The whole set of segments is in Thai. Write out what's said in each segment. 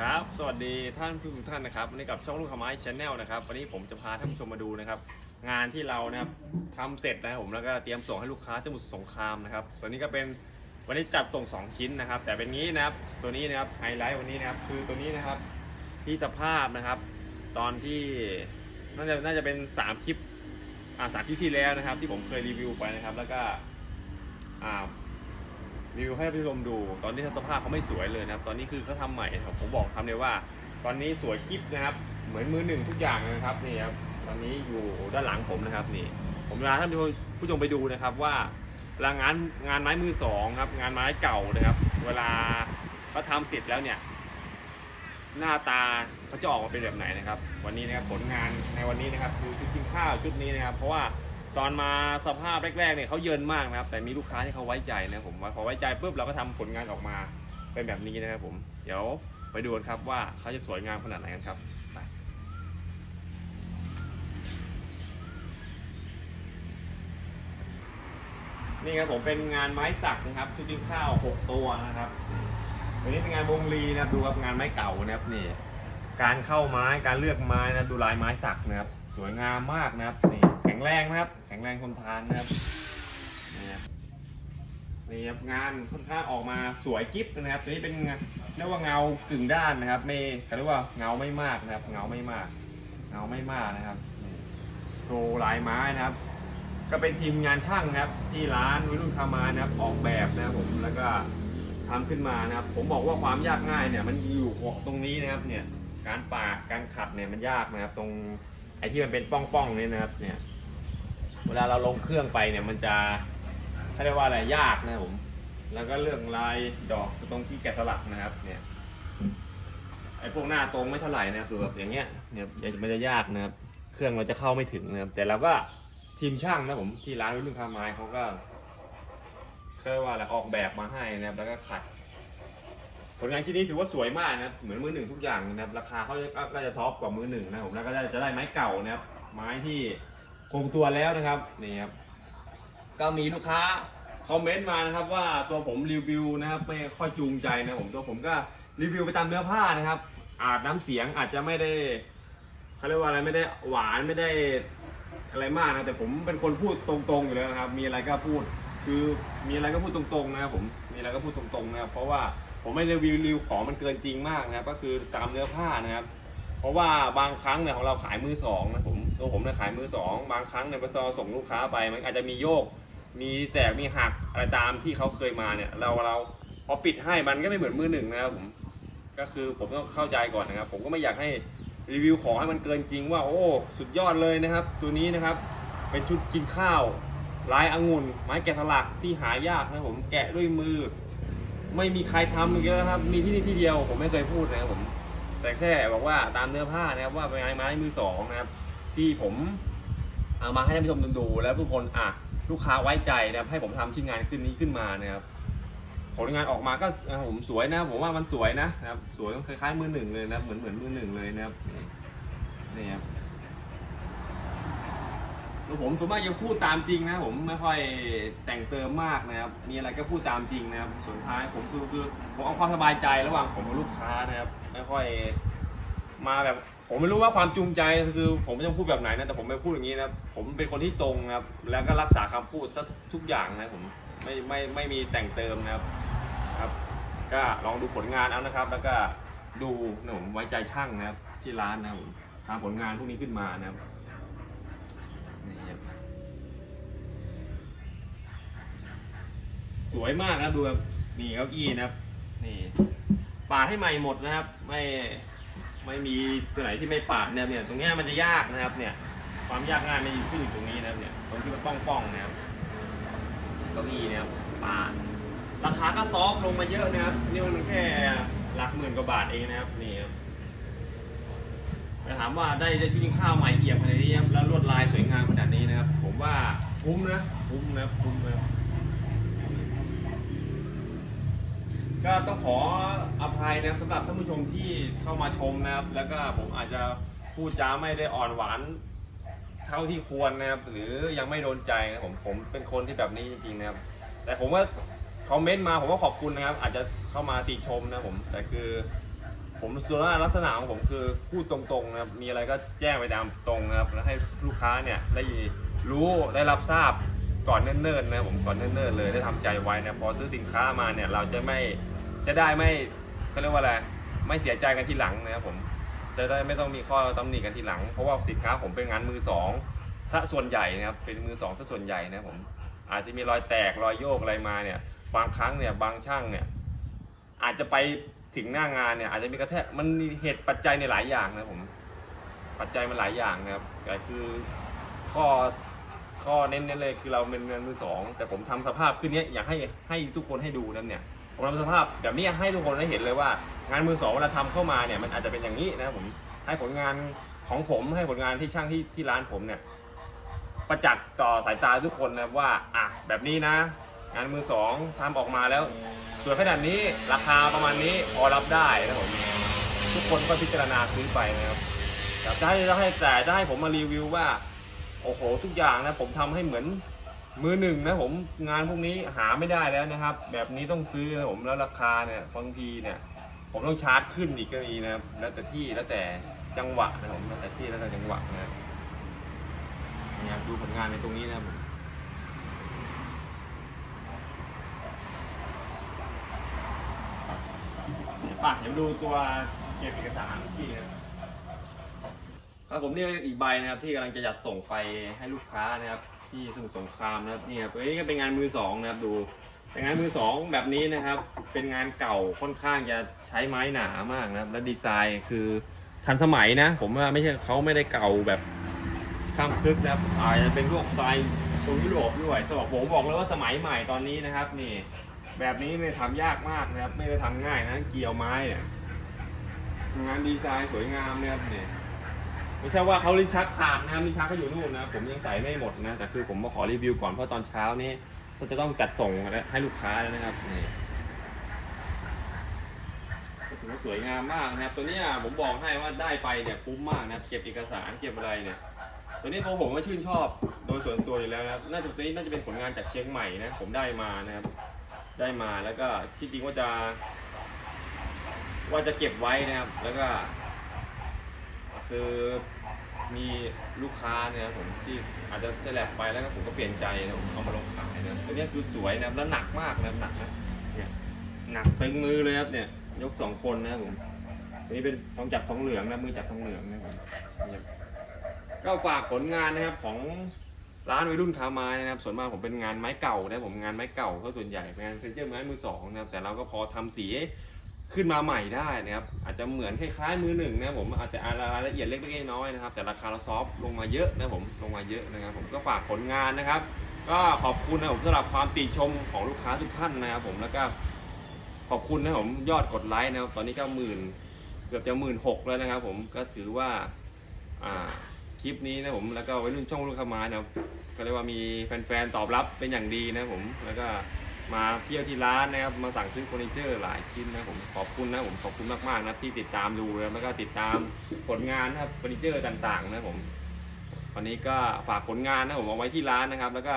ครับ สวัสดีท่านผู้ชมท่านนะครับวันนี้กับช่องลูกขม้าชาแนลนะครับ วันนี้ผมจะพาท่านผู้ชมมาดูนะครับ งานที่เรานะครับทำเสร็จนะครับผมแล้วก็เตรียมส่งให้ลูกค้าที่มุทรสงครามนะครับตัวนี้ก็เป็นวันนี้จัดส่ง 2 ชิ้นนะครับ แต่เป็นงี้นะครับตัวนี้นะครับไฮไลท์วันนี้นะครับคือตัวนี้นะครับที่สภาพนะครับ ตอนที่น่าจะน่าจะเป็น 3 คลิปอ่าสามคลิปที่แล้วนะครับ ที่ผมเคยรีวิวไปนะครับ แล้วก็อ่า รีวิวให้ผู้ชมดู ตอนนี้สภาพเขาไม่สวยเลยนะครับ ตอนนี้คือเขาทำใหม่ครับผมบอกทำเลยว่า ตอนนี้สวยกิ๊บนะครับ เหมือนมือหนึ่งทุกอย่างนะครับนี่ครับ ตอนนี้อยู่ด้านหลังผมนะครับนี่ ผมจะพาท่านผู้ชมไปดูนะครับว่าเวลางานงานไม้มือสองครับ งานไม้เก่านะครับ เวลาเขาทำเสร็จแล้วเนี่ย หน้าตาเขาจะออกมาเป็นแบบไหนนะครับ วันนี้นะครับผลงานในวันนี้นะครับ คือชุดกินข้าวชุดนี้นะครับ เพราะว่า ตอนมาสภาพแรกๆเนี่ยเขาเยินมากนะครับ แต่มีลูกค้าที่เขาไว้ใจนะผมพอไว้ใจปุ๊บเราก็ทำผลงานออกมาเป็นแบบนี้นะครับผมเดี๋ยวไปดูกันครับว่าเขาจะสวยงามขนาดไหนกันครับนี่ครับผมเป็นงานไม้สักนะครับชุดกินข้าวหกตัวนะครับวันนี้เป็นงานวงลีนะครับดูครับงานไม้เก่านะครับนี่ การเข้าไม้การเลือกไม้นะดูลายไม้สักนะครับสวยงามมากนะครับ ข็งแรงนะครับ แข็งแรงทนทานนะครับนี่ครับนี่ครับงานค่อนข้างออกมาสวยกิ๊บนะครับตัวนี้เป็นเรียกว่าเงากึ่งด้านนะครับไม่เขาเรียกว่าเงาไม่มากนะครับ เงาไม่มาก เงาไม่มากนะครับโชว์ลายไม้นะครับ ก็เป็นทีมงานช่างนะครับ ที่ร้านวิรุ่นคามานะครับออกแบบนะครับผมแล้วก็ทำขึ้นมานะครับ ผมบอกว่าความยากง่ายเนี่ย มันอยู่ตรงนี้นะครับเนี่ยการปากการขัดเนี่ยมันยากนะครับ ตรงไอ้ที่มันเป็นป้องๆเนี่ยนะครับเนี่ย เวลาเราลงเครื่องไปเนี่ยมันจะเขาเรียกว่าอะไรยากนะผม แล้วก็เรื่องลายดอกตรงที่แกะสลักนะครับ เนี่ยไอ้พวกหน้าตรงไม่เท่าไหร่นะครับหรือแบบอย่างเงี้ยเนี่ยมันจะยากนะครับ เครื่องเราจะเข้าไม่ถึงนะครับ แต่เราก็ทีมช่างนะผมที่ร้านวิรุ่นคาไมายเขาก็ก็ว่าอะไรออกแบบมาให้นะครับ แล้วก็ขัดผลงานชิ้นนี้ถือว่าสวยมากนะครับเหมือนมือหนึ่งทุกอย่างนะครับ ราคาเขาก็ก็จะท็อปกว่ามือหนึ่งนะผมแล้วก็จะได้ไม้เก่านะครับไม้ที่ คงตัวแล้วนะครับนี่ครับก็มีลูกค้าคอมเมนต์มานะครับว่าตัวผมรีวิวนะครับไม่ค่อยจูงใจนะผมตัวผมก็รีวิวไปตามเนื้อผ้านะครับ อาจน้ำเสียงอาจจะไม่ได้เขาเรียกว่าอะไรไม่ได้หวานไม่ได้อะไรมากนะแต่ผมเป็นคนพูดตรงๆอยู่แล้วนะครับ มีอะไรก็พูดคือมีอะไรก็พูดตรงๆนะครับผมมีอะไรก็พูดตรงๆนะครับ เพราะว่าผมไม่รีวิวรีวิวของมันเกินจริงมากนะครับ ก็คือตามเนื้อผ้านะครับ เพราะว่าบางครั้งเนี่ยของเราขายมือสองนะผม ตัวผมเนี่ยขายมือสองบางครั้งเนี่ยพอส่งลูกค้าไป มันอาจจะมีโยก มีแตกมีหักอะไรตามที่เขาเคยมาเนี่ย เราเราพอปิดให้มันก็ไม่เหมือนมือหนึ่งนะครับผมก็คือผมต้องเข้าใจก่อนนะครับ ผมก็ไม่อยากให้รีวิวของให้มันเกินจริงว่าโอ้ สุดยอดเลยนะครับ ตัวนี้นะครับเป็นชุดกินข้าวลายองุ่น ไม้แกะสลักที่หายากนะผมแกะด้วยมือ ไม่มีใครทำอีกแล้วนะครับ มีที่นี่ที่เดียวผมไม่เคยพูดนะครับผม แต่แค่บอกว่าตามเนื้อผ้านะครับว่าเป็นไม้ไม้มือสองนะครับ ที่ผมเอามาให้ท่านผู้ชมดูแล้วทุกคนอะลูกค้าไว้ใจนะครับให้ผมทำชิ้นงานขึ้นนี้ขึ้นมานะครับผลงานออกมาก็ผมสวยนะ ผมว่ามันสวยนะนะครับ สวยคล้ายๆมือหนึ่งเลยนะเหมือนเหมือนมือหนึ่งเลยนะครับนี่นะครับแล้วผมส่วนมากจะพูดตามจริงนะ ผมไม่ค่อยแต่งเติมมากนะครับ มีอะไรก็พูดตามจริงนะครับส่วนท้ายผมคือคือผมเอาความสบายใจระหว่างผมกับลูกค้านะครับ ไม่ค่อยมาแบบ ผมไม่รู้ว่าความจูงใจคือผมไม่จะพูดแบบไหนนะแต่ผมไม่พูดอย่างนี้นะผมเป็นคนที่ตรงครับ แล้วก็รักษาคำพูดซะทุกอย่างนะผมไม่ไม่ไม่มีแต่งเติมนะครับครับ ก็ลองดูผลงานเอานะครับ แล้วก็ดูนะผมไว้ใจช่างนะครับ ที่ร้านนะผมทำผลงานพวกนี้ขึ้นมานะครับนี่ครับสวยมากนะดูครับนี่เก้าอี้นะครับ นี่ปาดให้ใหม่หมดนะครับ ไม่ ไม่มีตัวไหนที่ไม่ปาดเนะครับเนี่ยตรงเนี้ยมันจะยากนะครับ เนี่ย ความยากง่ายมันอยู่ที่อยู่ตรงนี้นะครับเนี่ยตรงที่มันป้องป้องๆนะครับเก้าอี้นะครับปาดราคาก็ซอฟต์ลงมาเยอะนะครับนี่มันแค่หลักหมื่นกว่าบาทเองนะครับนี่ครับแต่ถามว่าได้ได้ชิ้นข้าวใหม่เอี่ยมขนาดนี้ครับแล้วลวดลายสวยงามขนาดนี้นะครับ ผมว่าคุ้มนะคุ้มนะคุ้มนะ ก็ต้องขออภัยนะครับสำหรับท่านผู้ชมที่เข้ามาชมนะครับ แล้วก็ผมอาจจะพูดจาไม่ได้อ่อนหวานเท่าที่ควรนะครับ หรือยังไม่โดนใจนะผมผมเป็นคนที่แบบนี้จริงๆนะครับ แต่ผมว่าคอมเมนต์มาผมก็ขอบคุณนะครับ อาจจะเข้ามาติชมนะผมแต่คือ ผมส่วนลักษณะของผมคือพูดตรงๆนะครับมีอะไรก็แจ้งไปตามตรงนะครับแล้วให้ลูกค้าเนี่ยได้รู้ได้รับทราบก่อนเนิ่นๆนะผมก่อนเนิ่นๆเลยได้ทำใจไว้นะพอซื้อสินค้ามาเนี่ยเราจะไม่ จะได้ไม่เขาเรียกว่าอะไรไม่เสียใจกันทีหลังนะครับผม จะได้ไม่ต้องมีข้อตำหนิกันทีหลัง เพราะว่าสินค้าผมเป็นงานมือสองถ้าส่วนใหญ่นะครับเป็นมือสองถ้าส่วนใหญ่นะผมอาจจะมีรอยแตกรอยโยกอะไรมาเนี่ยบางครั้งเนี่ยบางช่างเนี่ยอาจจะไปถึงหน้างานเนี่ยอาจจะมีกระแทกมันมีเหตุปัจจัยในหลายอย่างนะผมปัจจัยมันหลายอย่างนะครับแต่คือข้อข้อเน้นๆเลยคือเราเป็นงินมือสองแต่ผมทำสภาพขึ้นเนี้ยอยากให้ให้ทุกคนให้ดูนั่นเนี่ย ผมทำสภาพแบบนี้ให้ทุกคนได้เห็นเลยว่า งานมือสองเวลาทำเข้ามาเนี่ยมันอาจจะเป็นอย่างนี้นะผมให้ผลงานของผมให้ผลงานที่ช่างที่ที่ร้านผมเนี่ยประจักษ์ต่อสายตาทุกคนนะว่าอะแบบนี้นะ งานมือสองทำออกมาแล้วสวยขนาดนี้ราคาประมาณนี้พอรับได้นะผมทุกคนก็พิจารณาซื้อไปนะครับแต่ถ้าให้ถ้าให้แต่ถ้าให้ผมมารีวิวว่า โอ้โห ทุกอย่างนะผมทำให้เหมือน มือหนึ่งนะผมงานพวกนี้หาไม่ได้แล้วนะครับ แบบนี้ต้องซื้อนะผมแล้วราคาเนี่ยบางทีเนี่ย ผมต้องชาร์จขึ้นอีกก็มีนะครับแล้วแต่ที่แล้วแต่จังหวะนะผมแล้วแต่ที่แล้วแต่จังหวะนะครับนี่ครับดูผลงานในตรงนี้นะครับป่ะเดี๋ยวดูตัวเก็บเอกสารที่นะครับผมนี่อีกใบนะครับที่กำลังจะจัดส่งไปให้ลูกค้านะครับ ที่สมุทรสงครามนะครับนี่ครับตัวนี้ก็เป็นงานมือสองนะครับดูเป็นงานมือสองแบบนี้นะครับ เป็นงานเก่าค่อนข้างจะใช้ไม้หนามากนะครับ และดีไซน์คือทันสมัยนะ ผมว่าไม่ใช่เขาไม่ได้เก่าแบบข้ามคึกนะครับอาจจะเป็นพวกสไตล์โซนยุโรปด้วยสำหรับผมบอกเลยว่าสมัยใหม่ตอนนี้นะครับ นี่ แบบนี้เนี่ยทำยากมากนะครับ ไม่ได้ทำง่ายนะเกี่ยวไม้เนี่ยงานดีไซน์สวยงามเนี่ยครับเนี่ย ไม่ใช่ว่าเขาลิ้นชักขาดนะครับลิ้นชักเขาอยู่นู่นนะผมยังใส่ไม่หมดนะแต่คือผมมาขอรีวิวก่อนเพราะตอนเช้านี้ก็จะต้องจัดส่งให้ลูกค้าแล้วนะครับนี่ถือว่าสวยงามมากนะครับ ตัวนี้ผมบอกให้ว่าได้ไปเนี่ยคุ้มมากนะเก็บเอกสารเก็บอะไรเนี่ยตัวนี้ตัวผมก็ชื่นชอบโดยส่วนตัวอยู่แล้วนะน่าจะตัวนี้น่าจะเป็นผลงานจากเชียงใหม่นะผมได้มานะครับ ได้มาแล้วก็ที่จริงว่าจะ ว่าจะเก็บไว้นะครับ แล้วก็ คือมีลูกค้าเนี่ยผมที่อาจจะแลบไปแล้วก็ผมก็เปลี่ยนใจนะผมเอามาลงขายนะตัวนี้คือสวยนะแล้วหนักมากนะหนักนะเนี่ยหนักตึงมือเลยครับเนี่ยยกสองคนนะผมตัวนี้เป็นทองจับทองเหลืองนะมือจับทองเหลืองนะครับเนี่ยก็ฝากผลงานนะครับของร้านวัยรุ่นคาไม้นะครับ ส่วนมากผมเป็นงานไม้เก่านะผมงานไม้เก่าก็ส่วนใหญ่เป็นงานเฟอร์นิเจอร์ไม้มือสองนะครับแต่เราก็พอทำสี ขึ้นมาใหม่ได้นะครับอาจจะเหมือนคล้ายๆมือหนึ่งนะผมอาจจะรายละเอียดเล็กๆน้อยๆนะครับ แต่ราคาเราซอฟต์ลงมาเยอะนะผมลงมาเยอะนะครับ ผมก็ฝากผลงานนะครับ ก็ขอบคุณนะผมสำหรับความติชมของลูกค้าทุกท่านนะครับผมแล้วก็ขอบคุณนะผมยอดกดไลค์นะครับ ตอนนี้ก็หมื่นเกือบจะหมื่นหกแล้วนะครับ ผมก็ถือว่าอ่าคลิปนี้นะผมแล้วก็ไว้รุ่นช่องลูกค้ามานะครับก็เรียกว่ามีแฟนๆตอบรับเป็นอย่างดีนะผมแล้วก็ มาเที่ยวที่ร้านนะครับ มาสั่งซื้อเฟอร์นิเจอร์หลายชิ้นนะผมขอบคุณนะผมขอบคุณมากๆนะที่ติดตามดูนะแล้วก็ติดตามผลงานนะครับเฟอร์นิเจอร์ต่างๆ นะผมวันนี้ก็ฝากผลงานนะผมเอาไว้ที่ร้านนะครับ แล้วก็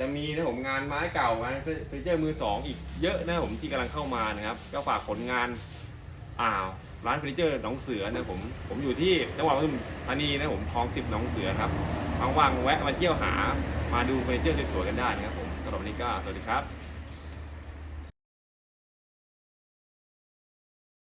จะมีนะผมงานไม้เก่างานเฟอร์นิเจอร์มือสองอีกเยอะนะผมที่กำลังเข้ามานะครับ ก็ฝากผลงานอ่าวร้านเฟอร์นิเจอร์หนองเสือนะผมผมอยู่ที่จังหวัดปทุมธานีนะผมคลองสิบหนองเสือครับว่างๆแวะมาเที่ยวหามาดูเฟอร์นิเจอร์สวยๆกันได้นะครับผมสำหรับวันนี้ก็สวัสดีครับ